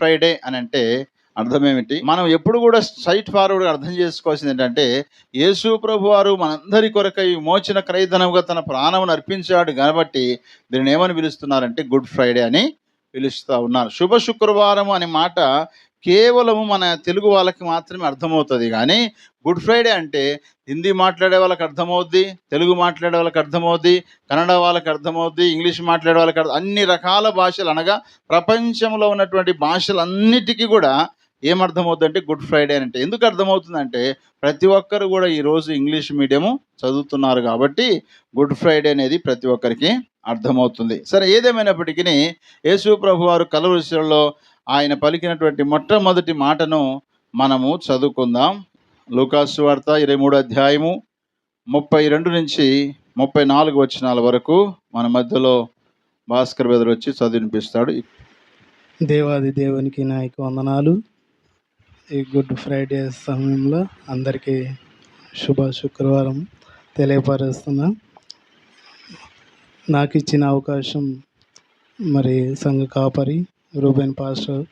Friday అని అంటే అర్థం ఏమిటి మనం ఎప్పుడు కూడా స్ట్రైట్ ఫార్వర్డ్ అర్థం చేసుకోవాల్సింది ఏంటంటే యేసు ప్రభు వారు మనందరి కొరకై మోచిన క్రైధనముగా తన ప్రాణమును అర్పించాడు కాబట్టి దీనిని ఏమని పిలుస్తున్నారంటే గుడ్ ఫ్రైడే అని పిలుస్తూ ఉన్నారు. శుభ శుక్రవారం అనే మాట కేవలము మన తెలుగు వాళ్ళకి మాత్రమే అర్థమవుతుంది. కానీ గుడ్ ఫ్రైడే అంటే హిందీ మాట్లాడే వాళ్ళకి అర్థమవుద్ది తెలుగు మాట్లాడే వాళ్ళకి అర్థమవుద్ది కన్నడ వాళ్ళకి అర్థమవుద్ది ఇంగ్లీష్ మాట్లాడే వాళ్ళకి అన్ని రకాల భాషలు అనగా ప్రపంచంలో ఉన్నటువంటి భాషలన్నిటికీ కూడా ఏమర్థమవుతుంది అంటే గుడ్ ఫ్రైడే అంటే. ఎందుకు అర్థమవుతుందంటే ప్రతి ఒక్కరు కూడా ఈరోజు ఇంగ్లీష్ మీడియము చదువుతున్నారు కాబట్టి గుడ్ ఫ్రైడే అనేది ప్రతి ఒక్కరికి అర్థమవుతుంది. సరే ఏదేమైనప్పటికీ యేసు ప్రభు వారు కలవరిశిలో ఆయన పలికినటువంటి మొట్టమొదటి మాటను మనము చదువుకుందాం. లూకాసు వార్త ఇరవై మూడు అధ్యాయము ముప్పై రెండు నుంచి ముప్పై నాలుగు వచ్చినాల వరకు మన మధ్యలో భాస్కర్ బెదర్ వచ్చి చదివినిపిస్తాడు. దేవాది దేవునికి నాయకు వందనాలు. ఈ గుడ్ ఫ్రైడే సమయంలో అందరికీ శుభ శుక్రవారం తెలియపరుస్తున్నా. నాకు ఇచ్చిన అవకాశం మరి సంఘ కాపరి రూబెన్ పాస్టర్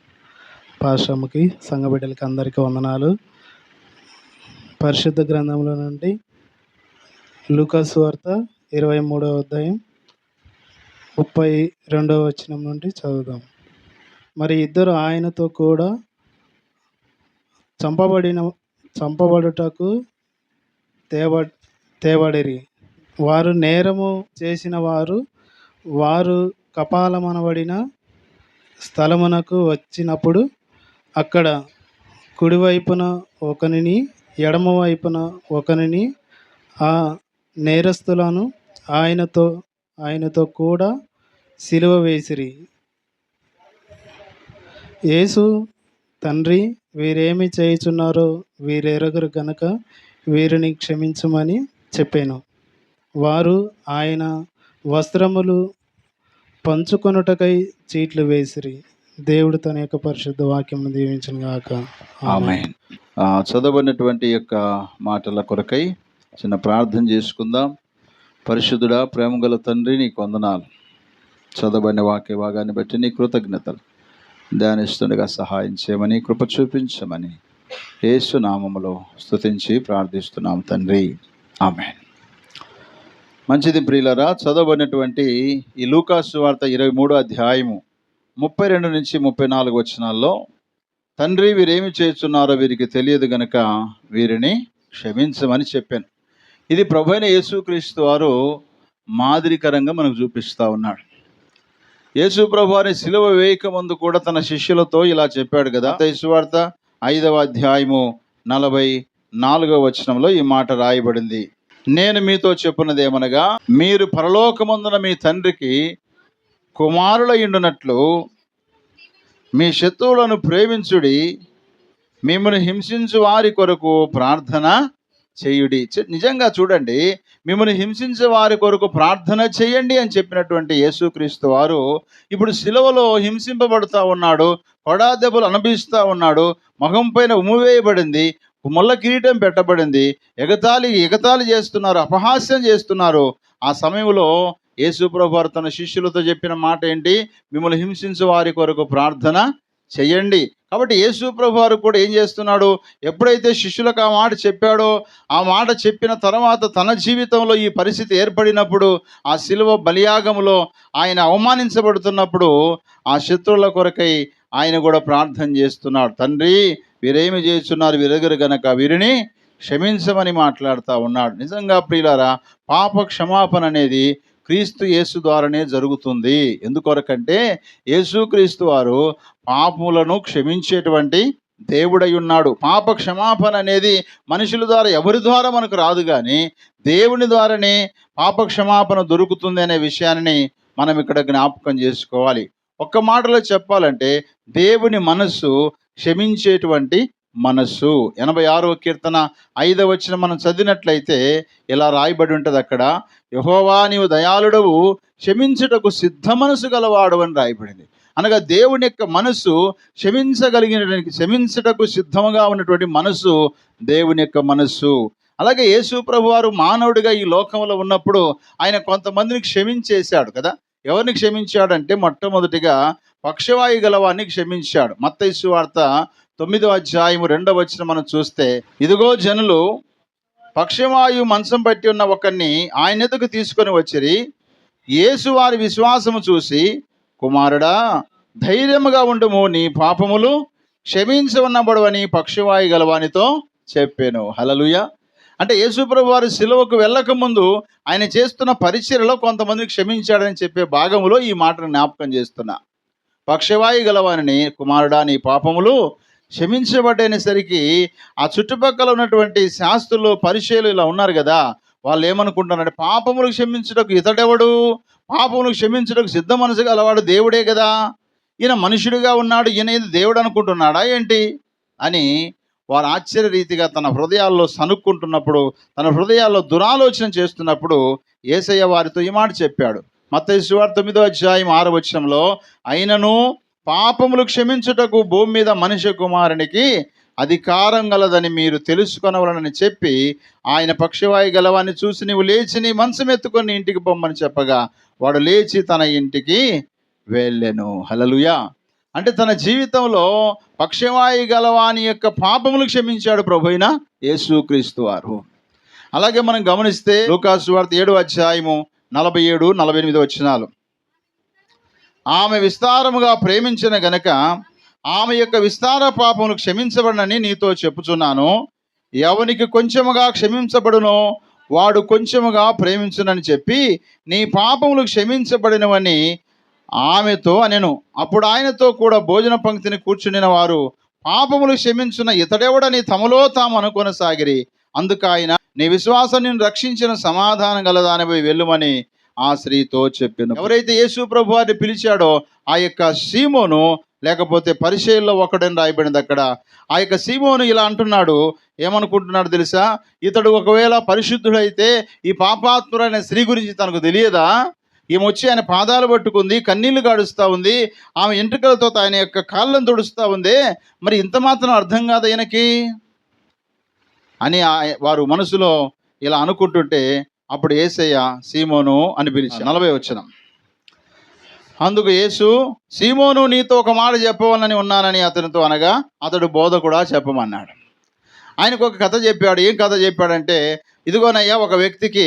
పాశ్రమకి సంఘ బిడ్డలకి అందరికీ వందనాలు. పరిశుద్ధ గ్రంథంలో నుండి లూకాసు వార్త ఇరవై మూడవ అధ్యాయం ముప్పై రెండవ వచనం నుండి చదువుదాం. మరి ఇద్దరు ఆయనతో కూడా చంపబడిన చంపబడుటకు తేబ తేబడిరి. వారు నేరము చేసిన వారు వారు కపాలమనబడిన స్థలమునకు వచ్చినప్పుడు అక్కడ కుడివైపున ఒకనిని ఎడమ వైపున ఒకనిని ఆ నేరస్తులను ఆయనతో ఆయనతో కూడా సిలువ వేసిరి. యేసు తండ్రి వీరేమి చేయుచున్నారో వీరెరగరు గనక వీరిని క్షమించమని చెప్పాను. వారు ఆయన వస్త్రములు పంచుకొనుటకై చీట్లు వేసిరి. దేవుడు తన యొక్క పరిశుద్ధ వాక్యం దీవించిన గాక. ఆమె చదవనటువంటి యొక్క మాటల కొరకై చిన్న ప్రార్థన చేసుకుందాం. పరిశుద్ధుడా ప్రేమగల తండ్రి నీకు వందనాలు. చదవని వాక్య భాగాన్ని బట్టి నీ కృతజ్ఞతలు. ధ్యానిస్తుండగా సహాయం చేయమని కృప చూపించమని యేసునామములో స్తుతించి ప్రార్థిస్తున్నాం తండ్రి. ఆమె మంచిది ప్రియులరా చదవబడినటువంటి ఈ లూకాసు వార్త ఇరవై మూడో అధ్యాయము ముప్పై రెండు నుంచి ముప్పై నాలుగు వచనాల్లో తండ్రి వీరేమి చేస్తున్నారో వీరికి తెలియదు గనక వీరిని క్షమించమని చెప్పాను. ఇది ప్రభు అయిన యేసుక్రీస్తు వారు మాదిరికరంగా మనకు చూపిస్తూ ఉన్నాడు. యేసు ప్రభు వారి శిలువ వేయక ముందు కూడా తన శిష్యులతో ఇలా చెప్పాడు కదా. వార్త ఐదవ అధ్యాయము నలభై నాలుగవ వచనంలో ఈ మాట రాయబడింది. నేను మీతో చెప్పినది ఏమనగా మీరు పరలోకమందున మీ తండ్రికి కుమారులయ్యుండునట్లు మీ శత్రువులను ప్రేమించుడి మిమ్మల్ని హింసించు వారి కొరకు ప్రార్థన చేయుడి. నిజంగా చూడండి మిమ్మల్ని హింసించే వారి కొరకు ప్రార్థన చేయండి అని చెప్పినటువంటి యేసుక్రీస్తు వారు ఇప్పుడు సిలువలో హింసింపబడుతూ ఉన్నాడు కొడా దెబ్బలు అనుభవిస్తూ ఉన్నాడు మొహం పైన ఉమ్మివేయబడింది ముళ్ళ కిరీటం పెట్టబడింది. ఎగతాళి ఎగతాళి చేస్తున్నారు అపహాస్యం చేస్తున్నారు. ఆ సమయంలో యేసుప్రభువారు తన శిష్యులతో చెప్పిన మాట ఏంటి? మిమ్మల్ని హింసించు వారి కొరకు ప్రార్థన చెయ్యండి. కాబట్టి యేసు వారు కూడా ఏం చేస్తున్నాడు? ఎప్పుడైతే శిష్యులకు ఆ మాట చెప్పాడో ఆ మాట చెప్పిన తర్వాత తన జీవితంలో ఈ పరిస్థితి ఏర్పడినప్పుడు ఆ శిలువ బలియాగములో ఆయన అవమానించబడుతున్నప్పుడు ఆ శత్రువుల కొరకై ఆయన కూడా ప్రార్థన చేస్తున్నాడు. తండ్రి వీరేమి చేస్తున్నారు? వీరెగరు గనక వీరిని క్షమించమని మాట్లాడుతూ ఉన్నాడు. నిజంగా ప్రియులారా పాప క్షమాపణ అనేది క్రీస్తు యేసు ద్వారానే జరుగుతుంది. ఎందుకొరకంటే యేసుక్రీస్తు వారు పాపములను క్షమించేటువంటి దేవుడై ఉన్నాడు. పాప క్షమాపణ అనేది మనుషుల ద్వారా ఎవరి ద్వారా మనకు రాదు కానీ దేవుని ద్వారానే పాప క్షమాపణ దొరుకుతుంది అనే విషయాన్ని మనం ఇక్కడ జ్ఞాపకం చేసుకోవాలి. ఒక్క మాటలో చెప్పాలంటే దేవుని మనస్సు క్షమించేటువంటి మనస్సు. ఎనభై ఆరో కీర్తన ఐదవ వచ్చిన మనం చదివినట్లయితే ఇలా రాయబడి ఉంటుంది అక్కడ యహోవా నీవు దయాళుడవు క్షమించుటకు సిద్ధ మనసు గలవాడు అని రాయబడింది. అనగా దేవుని యొక్క మనసు క్షమించగలిగిన క్షమించటకు సిద్ధముగా ఉన్నటువంటి మనసు దేవుని యొక్క మనస్సు. అలాగే యేసు ప్రభు వారు మానవుడిగా ఈ లోకంలో ఉన్నప్పుడు ఆయన కొంతమందిని క్షమించేశాడు కదా. ఎవరిని క్షమించాడంటే మొట్టమొదటిగా పక్షవాయు గలవాన్ని క్షమించాడు. మత్తయి వార్త తొమ్మిదో అధ్యాయము రెండవ వచ్చిన మనం చూస్తే ఇదిగో జనులు పక్షవాయు మంచం పట్టి ఉన్న ఒకరిని ఆయన ఎదుకు తీసుకొని వచ్చిరి. యేసు వారి విశ్వాసము చూసి కుమారుడా ధైర్యముగా ఉండము నీ పాపములు క్షమించవన్నబడవని పక్షవాయు గలవానితో చెప్పాను. హలలుయ అంటే యేసుప్రభు వారు సిలువకు వెళ్ళక ముందు ఆయన చేస్తున్న పరిచయలో కొంతమందిని క్షమించాడని చెప్పే భాగంలో ఈ మాటను జ్ఞాపకం చేస్తున్నా. పక్షవాయు గలవాని కుమారుడా నీ పాపములు క్షమించబడేసరికి ఆ చుట్టుపక్కల ఉన్నటువంటి శాస్త్రులు పరిచయలు ఇలా ఉన్నారు కదా వాళ్ళు ఏమనుకుంటున్నారంటే పాపములు క్షమించుటకు ఇతడెవడు? పాపములు క్షమించుటకు సిద్ధ మనసు గలవాడు దేవుడే కదా. ఈయన మనుషుడిగా ఉన్నాడు ఈయన దేవుడు అనుకుంటున్నాడా ఏంటి? అని వారు ఆశ్చర్య రీతిగా తన హృదయాల్లో సనుక్కుంటున్నప్పుడు తన హృదయాల్లో దురాలోచన చేస్తున్నప్పుడు ఏసయ్య వారితో ఈ మాట చెప్పాడు. మత్తయి సువార్త తొమ్మిదో అధ్యాయం ఆరు వచ్చంలో అయినను పాపములు క్షమించుటకు భూమి మీద మనిషి కుమారునికి అధికారం గలదని మీరు తెలుసుకొనవలనని చెప్పి ఆయన పక్షవాయు గలవాన్ని చూసి నీవు లేచి నీ మనసు ఎత్తుకొని ఇంటికి పొమ్మని చెప్పగా వాడు లేచి తన ఇంటికి వెళ్ళెను. హలలుయా అంటే తన జీవితంలో పక్షవాయు గలవాని యొక్క పాపములు క్షమించాడు ప్రభుయిన యేసుక్రీస్తు వారు. అలాగే మనం గమనిస్తే లూకాసు వార్త ఏడు అధ్యాయము నలభై ఏడు నలభై ఎనిమిది వచ్చినాలు ఆమె విస్తారముగా ప్రేమించిన గనక ఆమె యొక్క విస్తార పాపములు క్షమించబడనని నీతో చెప్పుచున్నాను. ఎవనికి కొంచెముగా క్షమించబడునో వాడు కొంచెముగా ప్రేమించునని చెప్పి నీ పాపములు క్షమించబడినవని ఆమెతో అనెను. అప్పుడు ఆయనతో కూడా భోజన పంక్తిని కూర్చుండిన వారు పాపములు క్షమించున్న ఇతడెవడని తమలో తాము అనుకొనసాగిరి. అందుకు ఆయన నీ విశ్వాసం నిన్ను రక్షించిన సమాధానం గలదానిపై వెళ్ళుమని ఆ స్త్రీతో చెప్పాను. ఎవరైతే యేసు ప్రభు వారిని పిలిచాడో ఆ యొక్క సీమోను లేకపోతే పరిచయంలో ఒకడని రాయబడింది అక్కడ. ఆ యొక్క సీమోను ఇలా అంటున్నాడు. ఏమనుకుంటున్నాడు తెలుసా? ఇతడు ఒకవేళ పరిశుద్ధుడైతే ఈ పాపాత్ముడైన స్త్రీ గురించి తనకు తెలియదా? ఈమె వచ్చి ఆయన పాదాలు పట్టుకుంది కన్నీళ్ళు గాడుస్తూ ఉంది ఆమె ఎంట్రుకలతో ఆయన యొక్క కాళ్ళను తుడుస్తూ ఉంది. మరి ఇంత మాత్రం అర్థం కాదు ఈయనకి అని వారు మనసులో ఇలా అనుకుంటుంటే అప్పుడు ఏసయ్య సీమోను అని పిలిచి నలభై వచ్చిన అందుకు యేసు సీమోను నీతో ఒక మాట చెప్పవాలని ఉన్నానని అతనితో అనగా అతడు బోధ కూడా చెప్పమన్నాడు. ఆయనకు ఒక కథ చెప్పాడు. ఏం కథ చెప్పాడంటే ఇదిగోనయ్యా ఒక వ్యక్తికి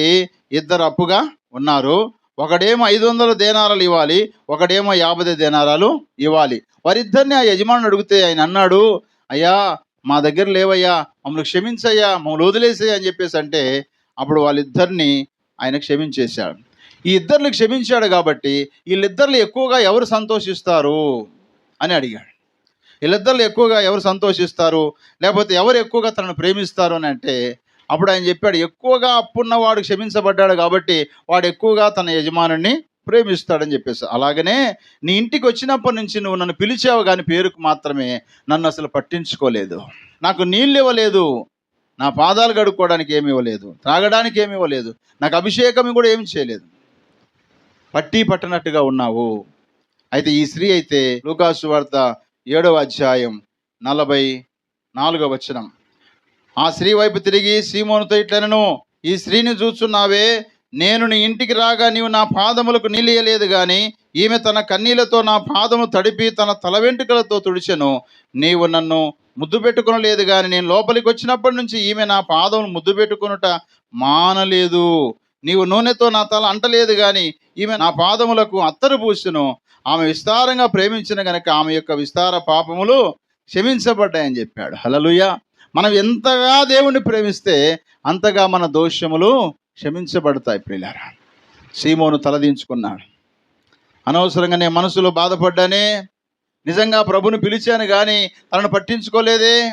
ఇద్దరు అప్పుగా ఉన్నారు. ఒకడేమో ఐదు వందల దేనారాలు ఇవ్వాలి ఒకడేమో యాభై దేనారాలు ఇవ్వాలి. వారిద్దరిని ఆ యజమానుడు అడిగితే ఆయన అన్నాడు అయ్యా మా దగ్గర లేవయ్యా మమ్మల్ని క్షమించయ్యా మమ్మల్ని వదిలేసేయ్యా అని చెప్పేసి అంటే అప్పుడు వాళ్ళిద్దరిని ఆయన క్షమించేశాడు. ఈ ఇద్దరిని క్షమించాడు కాబట్టి వీళ్ళిద్దరిని ఎక్కువగా ఎవరు సంతోషిస్తారు అని అడిగాడు. వీళ్ళిద్దరిలో ఎక్కువగా ఎవరు సంతోషిస్తారు? లేకపోతే ఎవరు ఎక్కువగా తనను ప్రేమిస్తారు అని అంటే అప్పుడు ఆయన చెప్పాడు ఎక్కువగా అప్పున్నవాడు క్షమించబడ్డాడు కాబట్టి వాడు ఎక్కువగా తన యజమానుని ప్రేమిస్తాడని చెప్పేసి. అలాగనే నీ ఇంటికి వచ్చినప్పటి నుంచి నువ్వు నన్ను పిలిచావు కానీ పేరుకు మాత్రమే నన్ను అసలు పట్టించుకోలేదు. నాకు నీళ్ళు ఇవ్వలేదు. నా పాదాలు కడుక్కోవడానికి ఏమి ఇవ్వలేదు. త్రాగడానికి ఏమి ఇవ్వలేదు. నాకు అభిషేకం కూడా ఏమి చేయలేదు. పట్టి పట్టనట్టుగా ఉన్నావు. అయితే ఈ స్త్రీ అయితే లూకాసు వార్త ఏడవ అధ్యాయం నలభై నాలుగవ వచనం. ఆ స్త్రీ వైపు తిరిగి సీమోనుతో ఇట్లనను ఈ స్త్రీని చూస్తున్నావే నేను నీ ఇంటికి రాగా నీవు నా పాదములకు నీలియలేదు గాని ఈమె తన కన్నీళ్ళతో నా పాదము తడిపి తన తల వెంట్రుకలతో తుడిచెను. నీవు నన్ను ముద్దు పెట్టుకొనలేదు గాని నేను లోపలికి వచ్చినప్పటి నుంచి ఈమె నా పాదమును ముద్దు పెట్టుకునుట మానలేదు. నీవు నూనెతో నా తల అంటలేదు గాని ఈమె నా పాదములకు అత్తరు పూసెను. ఆమె విస్తారంగా ప్రేమించిన గనక ఆమె యొక్క విస్తార పాపములు క్షమించబడ్డాయని చెప్పాడు. హలలుయా మనం ఎంతగా దేవుణ్ణి ప్రేమిస్తే అంతగా మన దోషములు క్షమించబడతాయి ప్రియులారా. సీమోను తలదించుకున్నాడు. అనవసరంగా నేను మనసులో బాధపడ్డానే నిజంగా ప్రభుని పిలిచాను కానీ తనను పట్టించుకోలేదే?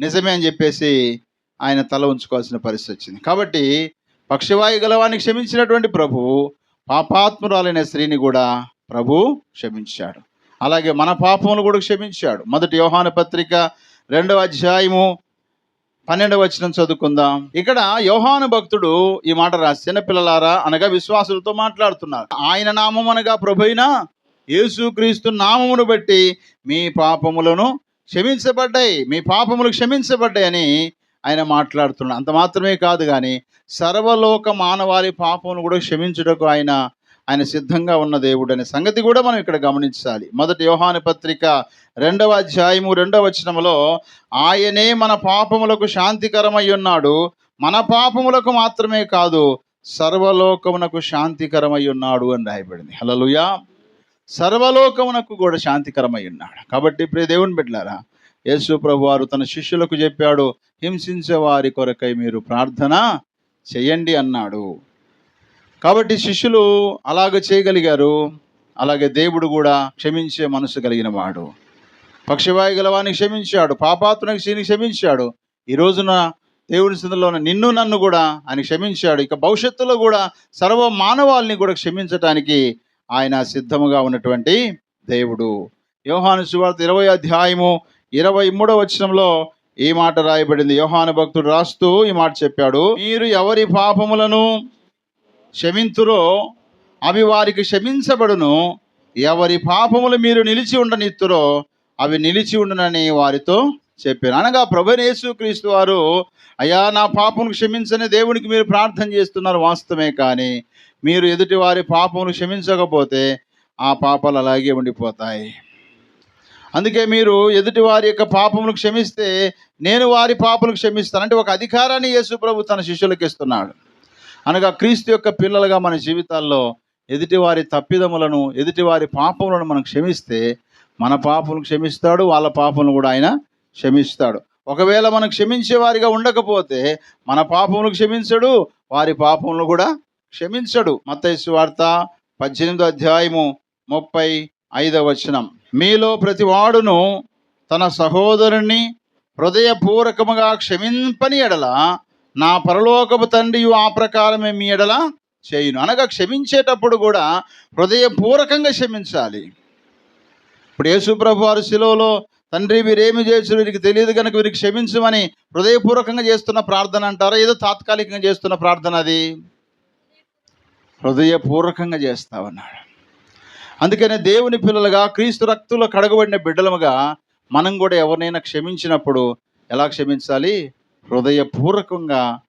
నిజమే అని చెప్పేసి ఆయన తల ఉంచుకోవాల్సిన పరిస్థితి వచ్చింది. కాబట్టి పక్షవాయు గలవాన్ని క్షమించినటువంటి ప్రభు పాపాత్మురాలైన స్త్రీని కూడా ప్రభు క్షమించాడు. అలాగే మన పాపములు కూడా క్షమించాడు. మొదటి వ్యవహాన పత్రిక రెండవ అధ్యాయము పన్నెండవ వచనం చదువుకుందాం. ఇక్కడ యోహాను భక్తుడు ఈ మాట రాసి చిన్నపిల్లలారా అనగా విశ్వాసులతో మాట్లాడుతున్నారు ఆయన నామం అనగా ప్రభైన యేసుక్రీస్తు నామమును బట్టి మీ పాపములను క్షమించబడ్డాయి. మీ పాపములు క్షమించబడ్డాయని ఆయన మాట్లాడుతున్నాడు. అంత మాత్రమే కాదు కానీ సర్వలోక మానవాళి పాపమును కూడా క్షమించుటకు ఆయన ఆయన సిద్ధంగా ఉన్న దేవుడు అనే సంగతి కూడా మనం ఇక్కడ గమనించాలి. మొదటి యోహాను పత్రిక రెండవ అధ్యాయము రెండవ వచనములో ఆయనే మన పాపములకు శాంతికరమై ఉన్నాడు. మన పాపములకు మాత్రమే కాదు సర్వలోకమునకు శాంతికరమై ఉన్నాడు అని రాయబడింది. హలలుయా సర్వలోకమునకు కూడా శాంతికరమై ఉన్నాడు. కాబట్టి ఇప్పుడు దేవుని బిడ్డలారా యేసు ప్రభు వారు తన శిష్యులకు చెప్పాడు హింసించే వారి కొరకై మీరు ప్రార్థన చేయండి అన్నాడు. కాబట్టి శిష్యులు అలాగ చేయగలిగారు. అలాగే దేవుడు కూడా క్షమించే మనసు కలిగిన వాడు. పక్షవాయు గలవాన్ని క్షమించాడు. పాపాత్మనికి శ్రీని క్షమించాడు. ఈ రోజున దేవుని స్థితిలో నిన్ను నన్ను కూడా ఆయన క్షమించాడు. ఇక భవిష్యత్తులో కూడా సర్వ మానవాల్ని కూడా క్షమించటానికి ఆయన సిద్ధముగా ఉన్నటువంటి దేవుడు. యోహాను సువార్త ఇరవై అధ్యాయము ఇరవై మూడవ వచనంలో ఈ మాట రాయబడింది. యోహాను భక్తుడు రాస్తూ ఈ మాట చెప్పాడు. మీరు ఎవరి పాపములను క్షమింతురో అవి వారికి క్షమించబడును. ఎవరి పాపములు మీరు నిలిచి ఉండనిత్తురో అవి నిలిచి ఉండనని వారితో చెప్పారు అనగా ప్రభనేసు క్రీస్తు వారు అయ్యా నా పాపమును క్షమించని దేవునికి మీరు ప్రార్థన చేస్తున్నారు వాస్తవమే కానీ మీరు ఎదుటి వారి పాపమును క్షమించకపోతే ఆ పాపాలు అలాగే ఉండిపోతాయి. అందుకే మీరు ఎదుటి వారి యొక్క పాపమును క్షమిస్తే నేను వారి పాపను క్షమిస్తాను. అంటే ఒక అధికారాన్ని యేసు ప్రభు తన శిష్యులకు ఇస్తున్నాడు. అనగా క్రీస్తు యొక్క పిల్లలుగా మన జీవితాల్లో ఎదుటివారి తప్పిదములను ఎదుటివారి పాపములను మనం క్షమిస్తే మన పాపములను క్షమిస్తాడు వాళ్ళ పాపములను కూడా ఆయన క్షమిస్తాడు. ఒకవేళ మనం క్షమించే వారిగా ఉండకపోతే మన పాపములు క్షమించడు వారి పాపములను కూడా క్షమించడు. మత్తయి వార్త పద్దెనిమిదో అధ్యాయము ముప్పై ఐదవ వచనం. మీలో ప్రతి వాడును తన సహోదరుని హృదయపూర్వకముగా క్షమింపని ఎడల నా పరలోకపు తండ్రి ఆ ప్రకారమే మీ ఎడల చేయును. అనగా క్షమించేటప్పుడు కూడా హృదయపూర్వకంగా క్షమించాలి. ఇప్పుడు యేసుప్రభు వారు శిలోలో తండ్రి మీరేమి చేయొచ్చు వీరికి తెలియదు కనుక వీరికి క్షమించమని హృదయపూర్వకంగా చేస్తున్న ప్రార్థన అంటారా? ఏదో తాత్కాలికంగా చేస్తున్న ప్రార్థన అది? హృదయపూర్వకంగా చేస్తామన్నాడు అందుకనే దేవుని పిల్లలుగా క్రీస్తు రక్తులో కడగబడిన బిడ్డలముగా మనం కూడా ఎవరినైనా క్షమించినప్పుడు ఎలా క్షమించాలి? హృదయపూర్వకంగా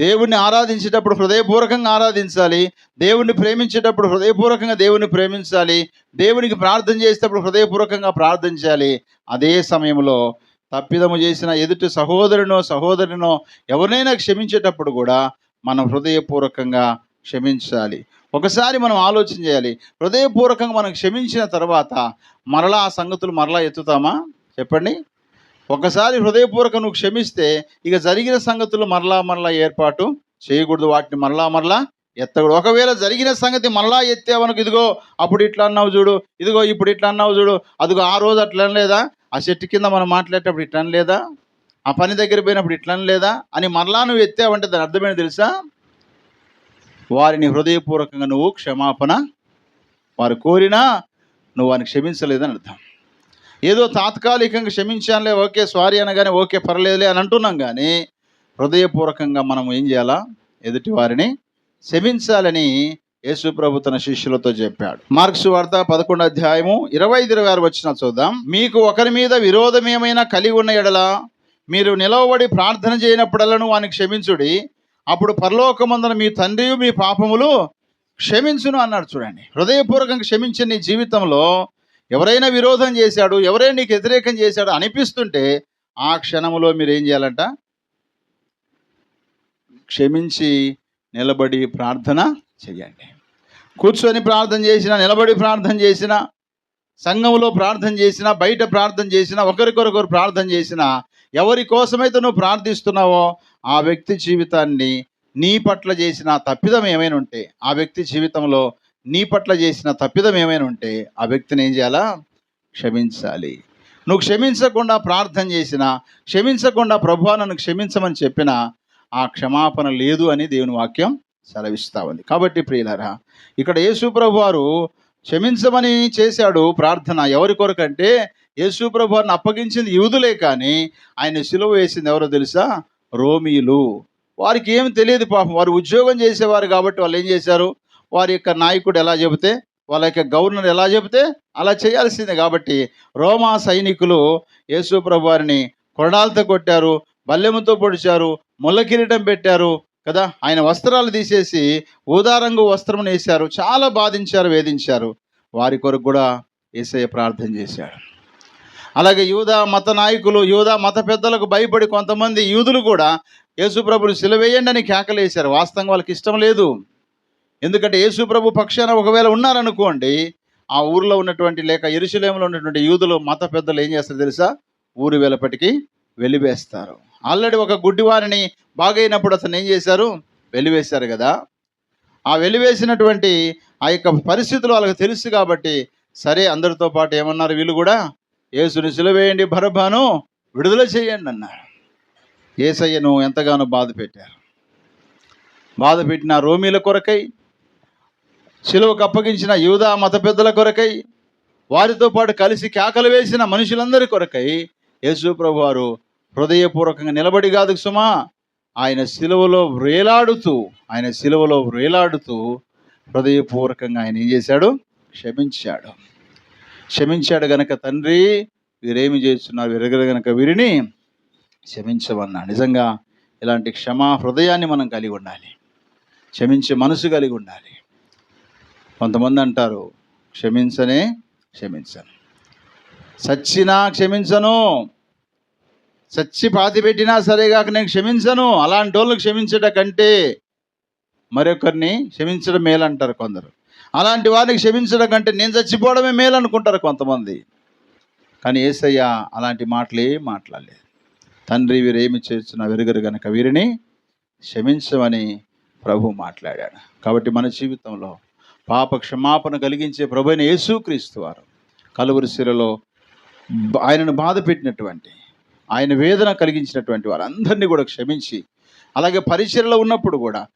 దేవుణ్ణి ఆరాధించేటప్పుడు హృదయపూర్వకంగా ఆరాధించాలి. దేవుణ్ణి ప్రేమించేటప్పుడు హృదయపూర్వకంగా దేవుణ్ణి ప్రేమించాలి. దేవునికి ప్రార్థన చేసేటప్పుడు హృదయపూర్వకంగా ప్రార్థించాలి అదే సమయంలో తప్పిదము చేసిన ఎదుటి సహోదరునో సహోదరునో ఎవరినైనా క్షమించేటప్పుడు కూడా మనం హృదయపూర్వకంగా క్షమించాలి. ఒకసారి మనం ఆలోచన చేయాలి. హృదయపూర్వకంగా మనం క్షమించిన తర్వాత మరలా ఆ సంగతులు మరలా ఎత్తుతామా? చెప్పండి. ఒకసారి హృదయపూర్వక నువ్వు క్షమిస్తే ఇక జరిగిన సంగతులు మరలా మరలా ఏర్పాటు చేయకూడదు. వాటిని మరలా మరలా ఎత్తకూడదు. ఒకవేళ జరిగిన సంగతి మరలా ఎత్తేవనకు ఇదిగో అప్పుడు ఇట్లా అన్నావు చూడు ఇదిగో ఇప్పుడు ఇట్లా అన్నావు చూడు అదిగో ఆ రోజు అట్లా లేదా ఆ చెట్టు కింద మనం మాట్లాడేటప్పుడు ఇట్లా లేదా ఆ పని దగ్గర పోయినప్పుడు ఇట్లా లేదా అని మరలా నువ్వు ఎత్తావంటే దాని అర్థమైంది తెలుసా? వారిని హృదయపూర్వకంగా నువ్వు క్షమాపణ వారు కోరినా నువ్వు వారిని క్షమించలేదని అర్థం. ఏదో తాత్కాలికంగా క్షమించానులే ఓకే సారీ అనగానే ఓకే పర్లేదులే అని అంటున్నాం కానీ హృదయపూర్వకంగా మనం ఏం చేయాలా? ఎదుటి వారిని క్షమించాలని యేసుప్రభు తన శిష్యులతో చెప్పాడు. మార్క్స్ వార్త పదకొండు అధ్యాయము ఇరవై ఐదు ఇరవై ఆరు వచ్చిన చూద్దాం. మీకు ఒకరి మీద విరోధం ఏమైనా కలిగి ఉన్న ఎడల మీరు నిలవబడి ప్రార్థన చేయనప్పుడల్లను వాని క్షమించుడి. అప్పుడు పరలోకమందన మీ తండ్రి మీ పాపములు క్షమించును అన్నాడు చూడండి. హృదయపూర్వకంగా క్షమించని నీ జీవితంలో ఎవరైనా విరోధం చేశాడు ఎవరైనా నీకు వ్యతిరేకం చేశాడు అనిపిస్తుంటే ఆ క్షణంలో మీరు ఏం చేయాలంట? క్షమించి నిలబడి ప్రార్థన చేయండి. కూర్చొని ప్రార్థన చేసిన నిలబడి ప్రార్థన చేసిన సంఘంలో ప్రార్థన చేసినా బయట ప్రార్థన చేసినా ఒకరికొరొకరు ప్రార్థన చేసినా ఎవరి కోసమైతే నువ్వు ప్రార్థిస్తున్నావో ఆ వ్యక్తి జీవితాన్ని నీ పట్ల చేసిన తప్పిదం ఏమైనా ఉంటే ఆ వ్యక్తి జీవితంలో నీ పట్ల చేసిన తప్పిదం ఏమైనా ఉంటే ఆ వ్యక్తిని ఏం చేయాలా? క్షమించాలి. నువ్వు క్షమించకుండా ప్రార్థన చేసినా క్షమించకుండా ప్రభు నన్ను క్షమించమని చెప్పినా ఆ క్షమాపణ లేదు అని దేవుని వాక్యం సెలవిస్తా ఉంది. కాబట్టి ప్రియులరా ఇక్కడ యేసు ప్రభు వారు క్షమించమని చేశాడు ప్రార్థన ఎవరి కొరకంటే యేసు ప్రభు వారిని అప్పగించింది యూదులే కానీ ఆయన సిలువ వేసింది ఎవరో తెలుసా? రోమీలు. వారికి ఏమి తెలియదు పాపం. వారు ఉద్యోగం చేసేవారు కాబట్టి వాళ్ళు ఏం చేశారు? వారి యొక్క నాయకుడు ఎలా చెబితే వాళ్ళ యొక్క గవర్నర్ ఎలా చెబితే అలా చేయాల్సిందే. కాబట్టి రోమా సైనికులు యేసు ప్రభువారిని కొరడాలతో కొట్టారు బల్లెముతో పొడిచారు ముళ్ళ కిరీటం పెట్టారు కదా. ఆయన వస్త్రాలు తీసేసి ఊదారంగు వస్త్రం వేశారు చాలా బాధించారు వేధించారు. వారి కొరకు కూడా ఏసయ్య ప్రార్థన చేశాడు. అలాగే యూదా మత నాయకులు యూదా మత పెద్దలకు భయపడి కొంతమంది యూదులు కూడా యేసుప్రభుని సిలవేయండి అని కేకలేశారు వాస్తవంగా వాళ్ళకి ఇష్టం లేదు. ఎందుకంటే యేసు ప్రభు పక్షాన ఒకవేళ ఉన్నారనుకోండి ఆ ఊరిలో ఉన్నటువంటి లేక ఎరుశలేములో ఉన్నటువంటి యూదులు మత పెద్దలు ఏం చేస్తారు తెలుసా? ఊరు వెలపటికి వెలివేస్తారు. ఆల్రెడీ ఒక గుడ్డివారిని బాగైనప్పుడు అతను ఏం చేశారు? వెలివేశారు కదా. ఆ వెలివేసినటువంటి ఆ యొక్క పరిస్థితులు వాళ్ళకి తెలుసు కాబట్టి సరే అందరితో పాటు ఏమన్నారు వీళ్ళు కూడా? యేసుని సిలువేయండి భరభాను విడుదల చేయండి అన్నారు. ఏసయ్యను ఎంతగానో బాధ పెట్టారు. బాధ పెట్టిన రోమీల కొరకై శిలువకు అప్పగించిన యూదా మత పెద్దల కొరకై వారితో పాటు కలిసి కేకలు వేసిన మనుషులందరి కొరకై యేసు ప్రభు వారు హృదయపూర్వకంగా నిలబడి కాదు సుమా ఆయన శిలువలో వ్రేలాడుతూ ఆయన శిలువలో వ్రేలాడుతూ హృదయపూర్వకంగా ఆయన ఏం చేశాడు? క్షమించాడు. క్షమించాడు గనక తండ్రి వీరేమి చేస్తున్నారు? విరగర గనక వీరిని క్షమించమన్నా. నిజంగా ఇలాంటి క్షమా హృదయాన్ని మనం కలిగి ఉండాలి. క్షమించే మనసు కలిగి ఉండాలి. కొంతమంది అంటారు క్షమించనే క్షమించను. సచ్చినా క్షమించను. సచ్చి పాతి పెట్టినా సరేగాక నేను క్షమించను. అలాంటి వాళ్ళు క్షమించట కంటే మరొకరిని క్షమించడం మేలు అంటారు కొందరు. అలాంటి వారిని క్షమించడం కంటే నేను చచ్చిపోవడమే మేలు అనుకుంటారు కొంతమంది. కానీ ఏసయ్య అలాంటి మాటలే మాట్లాడలేదు. తండ్రి వీరేమి చేస్తున్నా వెరుగరు గనక వీరిని క్షమించమని ప్రభు మాట్లాడాడు. కాబట్టి మన జీవితంలో పాప క్షమాపణ కలిగించే ప్రభు యేసుక్రీస్తు వారు. కలువరి శిలలో ఆయనను బాధ పెట్టినటువంటి ఆయన వేదన కలిగించినటువంటి వారందరినీ కూడా క్షమించి అలాగే పరిచయలో ఉన్నప్పుడు కూడా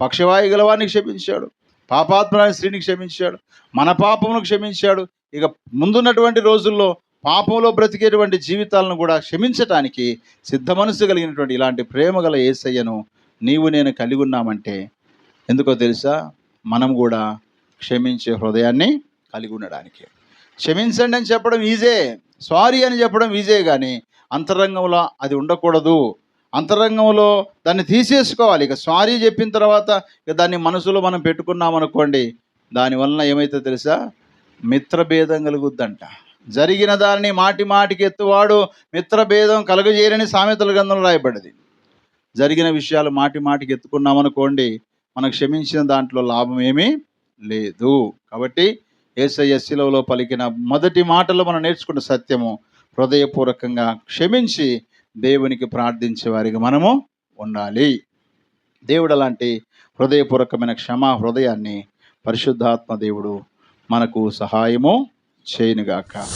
పక్షవాయు గలవాన్ని క్షమించాడు పాపాత్మరాని స్త్రీని క్షమించాడు మన పాపమును క్షమించాడు. ఇక ముందున్నటువంటి రోజుల్లో పాపంలో బ్రతికేటువంటి జీవితాలను కూడా క్షమించటానికి సిద్ధ మనసు కలిగినటువంటి ఇలాంటి ప్రేమ గల ఏసయ్యను నీవు నేను కలిగి ఉన్నామంటే ఎందుకో తెలుసా? మనం కూడా క్షమించే హృదయాన్ని కలిగి ఉండడానికి. క్షమించండి అని చెప్పడం ఈజే. సారీ అని చెప్పడం ఈజే కానీ అంతరంగంలో అది ఉండకూడదు. అంతరంగంలో దాన్ని తీసేసుకోవాలి. ఇక సారీ చెప్పిన తర్వాత ఇక దాన్ని మనసులో మనం పెట్టుకున్నాం అనుకోండి దానివలన ఏమైతే తెలుసా? మిత్రభేదం కలుగుద్దంట. జరిగిన దానిని మాటి మాటికి ఎత్తువాడు మిత్రభేదం కలుగజేయరని సామెతల గ్రంథంలో రాయబడింది. జరిగిన విషయాలు మాటి మాటికి ఎత్తుకున్నామనుకోండి మనం క్షమించిన దాంట్లో లాభం ఏమీ? లేదు. కాబట్టి ఏసయ్య శిలవలో పలికిన మొదటి మాటలు మనం నేర్చుకున్న సత్యము హృదయపూర్వకంగా క్షమించి దేవునికి ప్రార్థించే వారికి మనము ఉండాలి. దేవుడు అలాంటి హృదయపూర్వకమైన క్షమా హృదయాన్ని పరిశుద్ధాత్మ దేవుడు మనకు సహాయము చేయనుగాక.